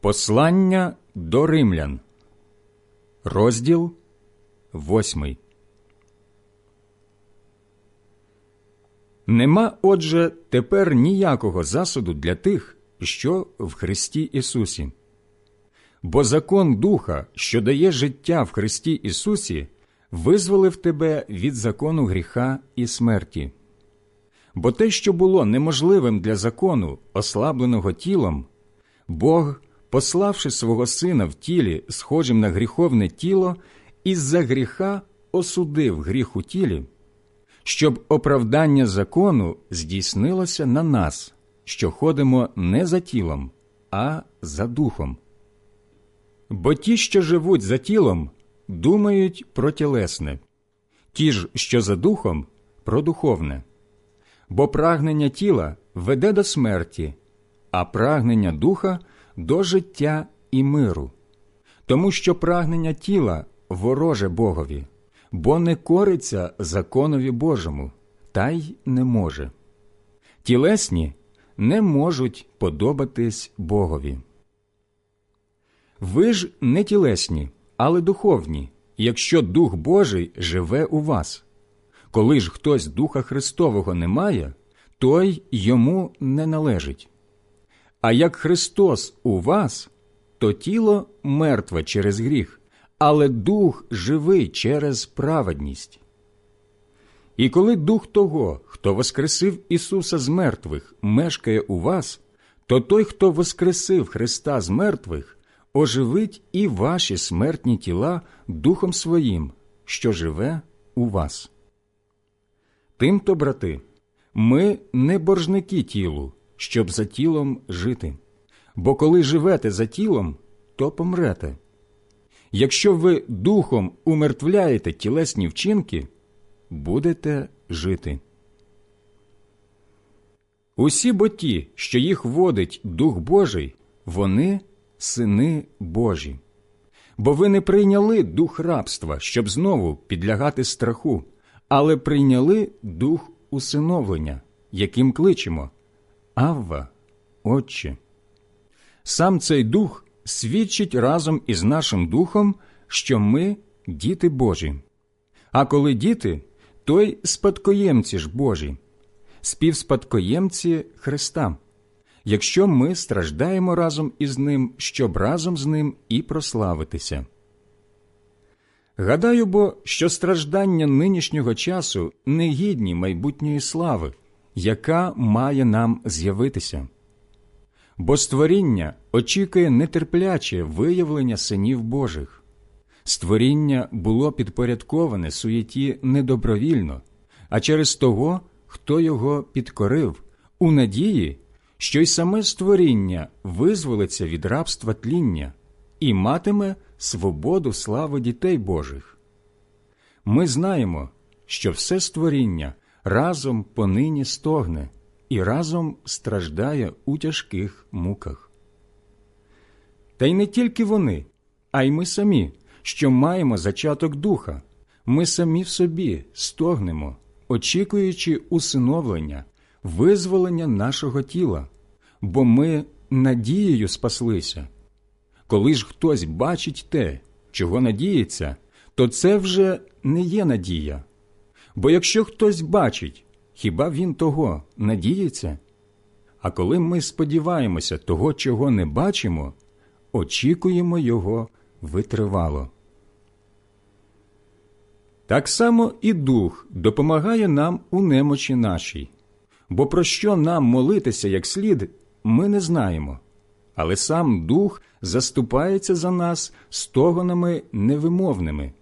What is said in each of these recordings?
Послання до римлян, розділ восьмий. Нема, отже, тепер ніякого засуду для тих, що в Христі Ісусі. Бо закон Духа, що дає життя в Христі Ісусі, визволив тебе від закону гріха і смерті. Бо те, що було неможливим для закону, ослабленого тілом, Бог, пославши свого Сина в тілі, схожим на гріховне тіло, із-за гріха осудив гріх у тілі, щоб оправдання закону здійснилося на нас, що ходимо не за тілом, а за духом. Бо ті, що живуть за тілом, думають про тілесне, ті ж, що за духом, про духовне. Бо прагнення тіла веде до смерті, а прагнення духа до життя і миру. Тому що прагнення тіла вороже Богові, бо не кориться законові Божому, та й не може. Тілесні не можуть подобатись Богові. Ви ж не тілесні, але духовні, якщо Дух Божий живе у вас. Коли ж хтось Духа Христового не має, той йому не належить. А як Христос у вас, то тіло мертве через гріх, але дух живий через праведність. І коли дух того, хто воскресив Ісуса з мертвих, мешкає у вас, то той, хто воскресив Христа з мертвих, оживить і ваші смертні тіла Духом Своїм, що живе у вас. Тимто, брати, ми не боржники тілу, щоб за тілом жити. Бо коли живете за тілом, то помрете. Якщо ви духом умертвляєте тілесні вчинки, будете жити. Усі бо ті, що їх водить Дух Божий, вони сини Божі. Бо ви не прийняли дух рабства, щоб знову підлягати страху, але прийняли дух усиновлення, яким кличемо Авва, Отче. Сам цей дух свідчить разом із нашим духом, що ми діти Божі. А коли діти, то й спадкоємці ж Божі, співспадкоємці Христа, якщо ми страждаємо разом із Ним, щоб разом з Ним і прославитися. Гадаю бо, що страждання нинішнього часу не гідні майбутньої слави, яка має нам з'явитися. Бо створіння очікує нетерпляче виявлення синів Божих. Створіння було підпорядковане суєті недобровільно, а через того, хто його підкорив, у надії, що й саме створіння визволиться від рабства тління і матиме свободу слави дітей Божих. Ми знаємо, що все створіння разом понині стогне і разом страждає у тяжких муках. Та й не тільки вони, а й ми самі, що маємо зачаток духа, ми самі в собі стогнемо, очікуючи усиновлення, визволення нашого тіла, бо ми надією спаслися. Коли ж хтось бачить те, чого надіється, то це вже не є надія. Бо якщо хтось бачить, хіба він того надіється? А коли ми сподіваємося того, чого не бачимо, очікуємо його витривало. Так само і дух допомагає нам у немочі нашій, бо про що нам молитися як слід, ми не знаємо, але сам дух заступається за нас стогонами невимовними.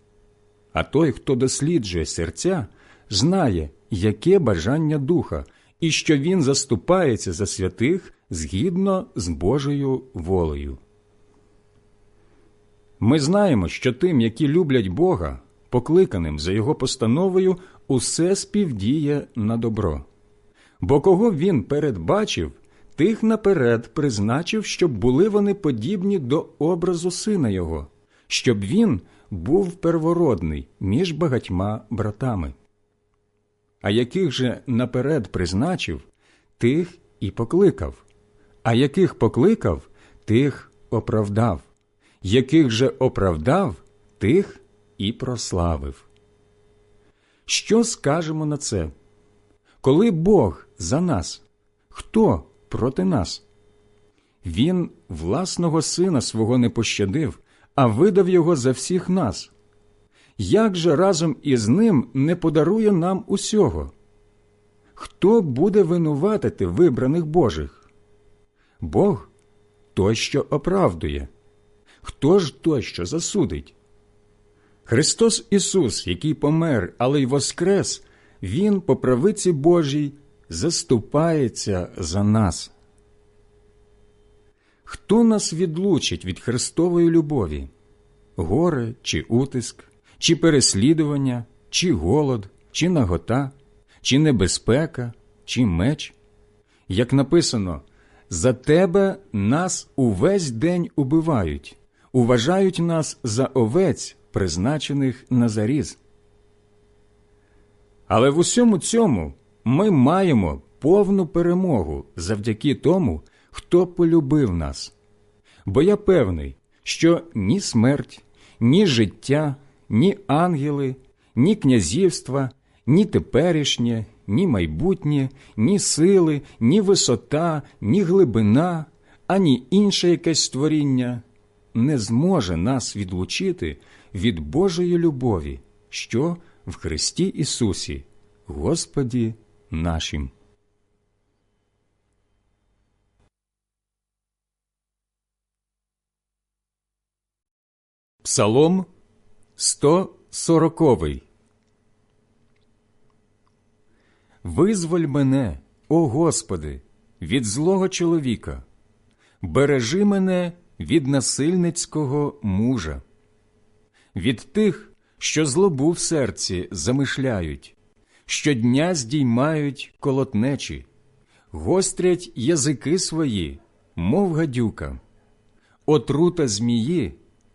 А той, хто досліджує серця, знає, яке бажання духа, і що він заступається за святих згідно з Божою волею. Ми знаємо, що тим, які люблять Бога, покликаним за Його постановою, усе співдіє на добро. Бо кого він передбачив, тих наперед призначив, щоб були вони подібні до образу сина Його, щоб він був первородний між багатьма братами. А яких же наперед призначив, тих і покликав, а яких покликав, тих оправдав, яких же оправдав, тих і прославив. Що скажемо на це? Коли Бог за нас, хто проти нас? Він власного сина свого не пощадив, а видав його за всіх нас. Як же разом із ним не подарує нам усього? Хто буде винуватити вибраних Божих? Бог той, що оправдує. Хто ж той, що засудить? Христос Ісус, який помер, але й воскрес, Він по правиці Божій заступається за нас. Хто нас відлучить від Христової любові? Горе чи утиск, чи переслідування, чи голод, чи нагота, чи небезпека, чи меч? Як написано, за тебе нас увесь день убивають, уважають нас за овець, призначених на заріз. Але в усьому цьому ми маємо повну перемогу завдяки тому, хто полюбив нас. Бо я певний, що ні смерть, ні життя, ні ангели, ні князівства, ні теперішнє, ні майбутнє, ні сили, ні висота, ні глибина, ані інше якесь створіння не зможе нас відлучити від Божої любові, що в Христі Ісусі, Господі нашим. Псалом 140 Визволь мене, о Господи, від злого чоловіка, бережи мене від насильницького мужа, від тих, що злобу в серці замишляють, щодня здіймають колотнечі, гострять язики свої, мов гадюка, отрута змії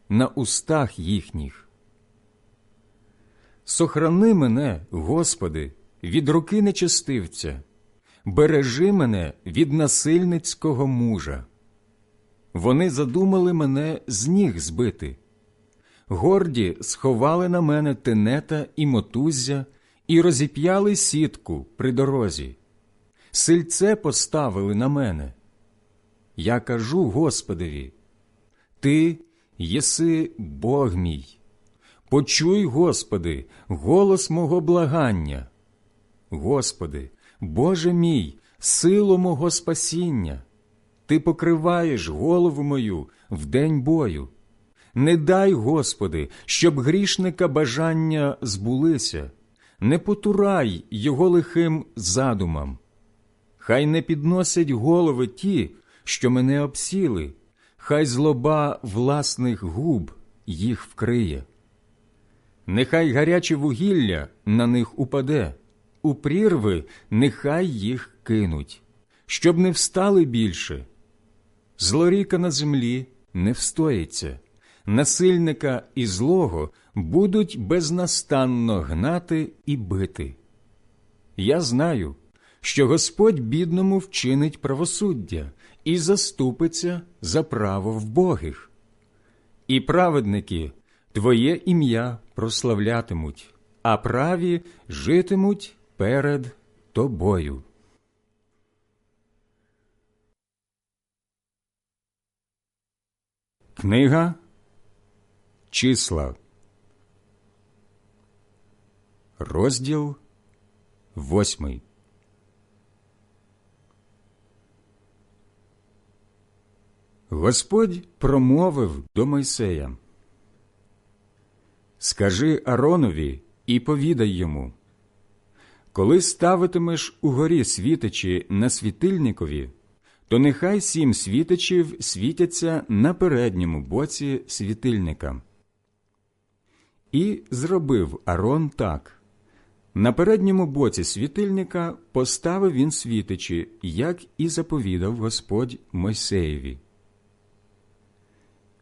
на устах їхніх. Сохрани мене, Господи, від руки нечестивця, бережи мене від насильницького мужа. Вони задумали мене з ніг збити. Горді сховали на мене тенета і мотуззя і розіп'яли сітку при дорозі. Сильце поставили на мене. Я кажу Господеві, Ти єси Бог мій. Почуй, Господи, голос мого благання. Господи, Боже мій, силу мого спасіння. Ти покриваєш голову мою в день бою. Не дай, Господи, щоб грішника бажання збулися, не потурай його лихим задумам. Хай не підносять голови ті, що мене обсіли, хай злоба власних губ їх вкриє. Нехай гаряче вугілля на них упаде, у прірви нехай їх кинуть, щоб не встали більше. Злоріка на землі не встоїться, насильника і злого будуть безнастанно гнати і бити. Я знаю, що Господь бідному вчинить правосуддя і заступиться за право вбогих. І праведники Твоє ім'я прославлятимуть, а праві житимуть перед тобою. Книга Числа, розділ восьмий. Господь промовив до Мойсея Скажи Аронові і повідай йому коли ставитимеш у горі світичі на світильникові, то нехай сім світичів світяться на передньому боці світильника. І зробив Арон так. На передньому боці світильника поставив він світичі, як і заповідав Господь Мойсеєві.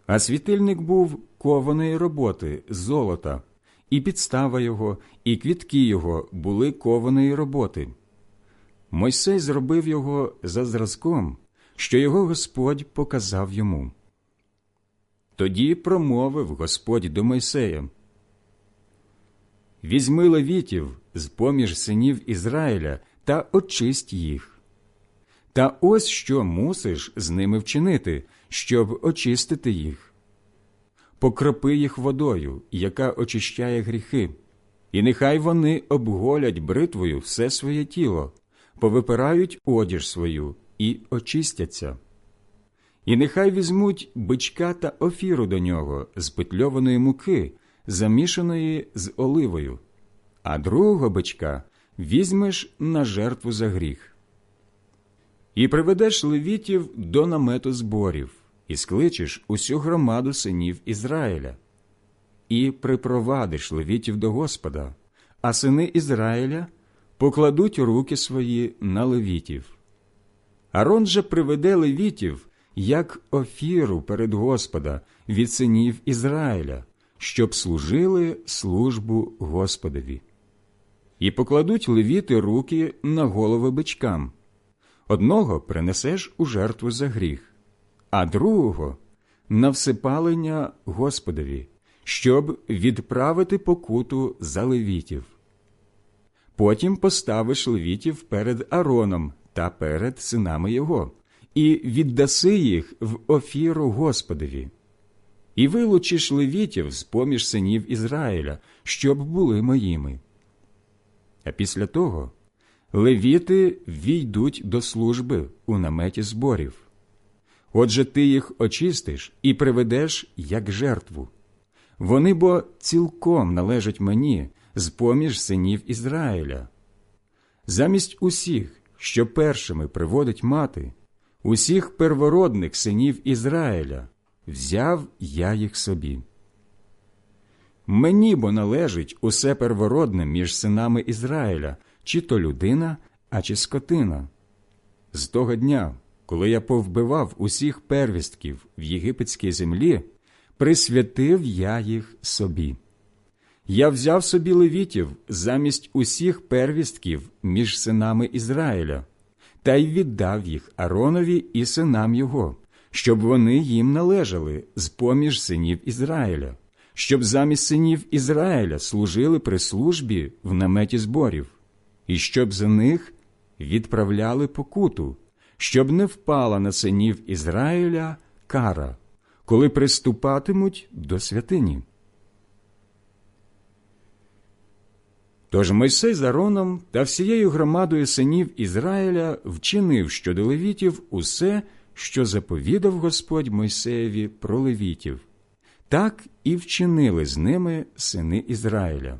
А світильник був кованої роботи з золота, і підстава його, і квітки його були кованої роботи. Мойсей зробив його за зразком, що його Господь показав йому. Тоді промовив Господь до Мойсея. Візьми левітів з поміж синів Ізраїля та очисть їх. Та ось що мусиш з ними вчинити, щоб очистити їх. Покропи їх водою, яка очищає гріхи, і нехай вони обголять бритвою все своє тіло, повипирають одіж свою і очистяться. І нехай візьмуть бичка та офіру до нього з петльованої муки, замішаної з оливою, а другого бичка візьмеш на жертву за гріх. І приведеш левітів до намету зборів, і скличеш усю громаду синів Ізраїля, і припровадиш левітів до Господа, а сини Ізраїля покладуть руки свої на левітів. Арон же приведе левітів як офіру перед Господа від синів Ізраїля, щоб служили службу Господові. І покладуть левіти руки на голови бичкам. Одного принесеш у жертву за гріх, а другого на всипалення Господові, щоб відправити покуту за левітів. Потім поставиш левітів перед Ароном та перед синами його, і віддаси їх в офіру Господові. І вилучиш левітів з поміж синів Ізраїля, щоб були моїми. А після того левіти війдуть до служби у наметі зборів. Отже, ти їх очистиш і приведеш як жертву. Вони бо цілком належать мені з поміж синів Ізраїля. Замість усіх, що першими приводить мати, усіх первородних синів Ізраїля, взяв я їх собі. Мені бо належить усе первородне між синами Ізраїля, чи то людина, а чи скотина. З того дня, коли я повбивав усіх первістків в єгипетській землі, присвятив я їх собі. Я взяв собі левітів замість усіх первістків між синами Ізраїля, та й віддав їх Аронові і синам його, щоб вони їм належали з поміж синів Ізраїля, щоб замість синів Ізраїля служили при службі в наметі зборів, і щоб за них відправляли покуту, щоб не впала на синів Ізраїля кара, коли приступатимуть до святині. Тож Мойсей з Ароном та всією громадою синів Ізраїля вчинив щодо левітів усе, що заповідав Господь Мойсеєві про левітів. Так і вчинили з ними сини Ізраїля.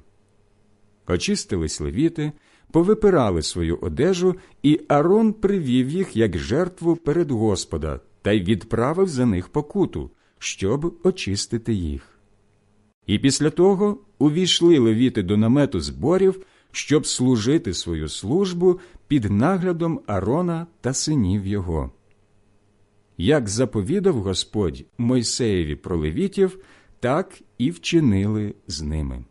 Очистились левіти, повипирали свою одежу, і Арон привів їх як жертву перед Господа та й відправив за них покуту, щоб очистити їх. І після того увійшли левіти до намету зборів, щоб служити свою службу під наглядом Арона та синів його. Як заповідав Господь Мойсеєві про левітів, так і вчинили з ними.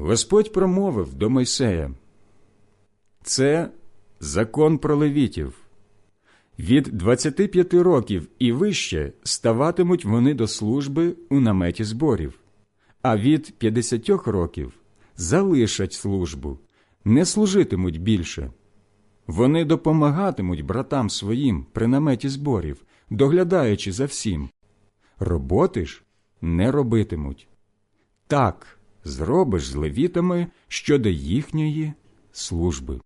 Господь промовив до Мойсея Це закон про левітів. Від 25 років і вище ставатимуть вони до служби у наметі зборів, а від 50 років залишать службу, не служитимуть більше. Вони допомагатимуть братам своїм при наметі зборів, доглядаючи за всім. Роботи ж не робитимуть. Так зробиш з левітами щодо їхньої служби.